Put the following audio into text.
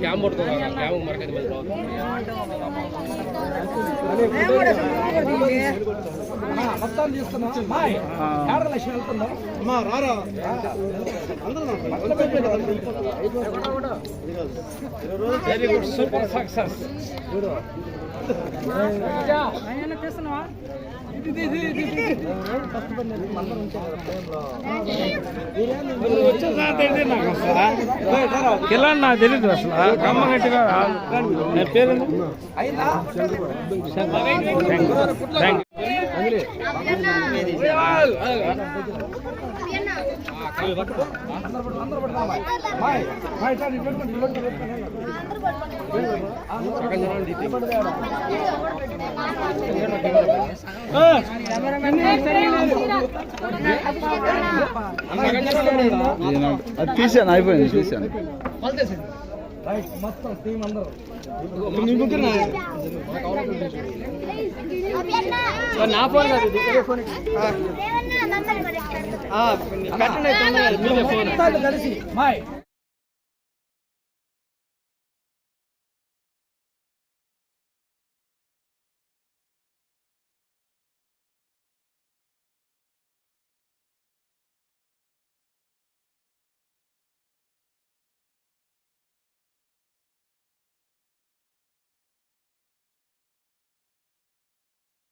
Cam పడుతుంది cam మరకది మొత్తం తీసుకున్నా మాయ్ ఏడ లక్ష్మి అమ్మా రారా వెరీ గుడ్ సూపర్ సక్సెస్ కిలా నాకు తెలియదు అసలు కమ్మగట్టిగా పేరు అయిందా అది తీసాను అయిపోయింది తీసాను రైట్ మొత్తం టీం అందరూ. నా ఫోన్ కాదు మొత్తాలు కలిసి మాయ్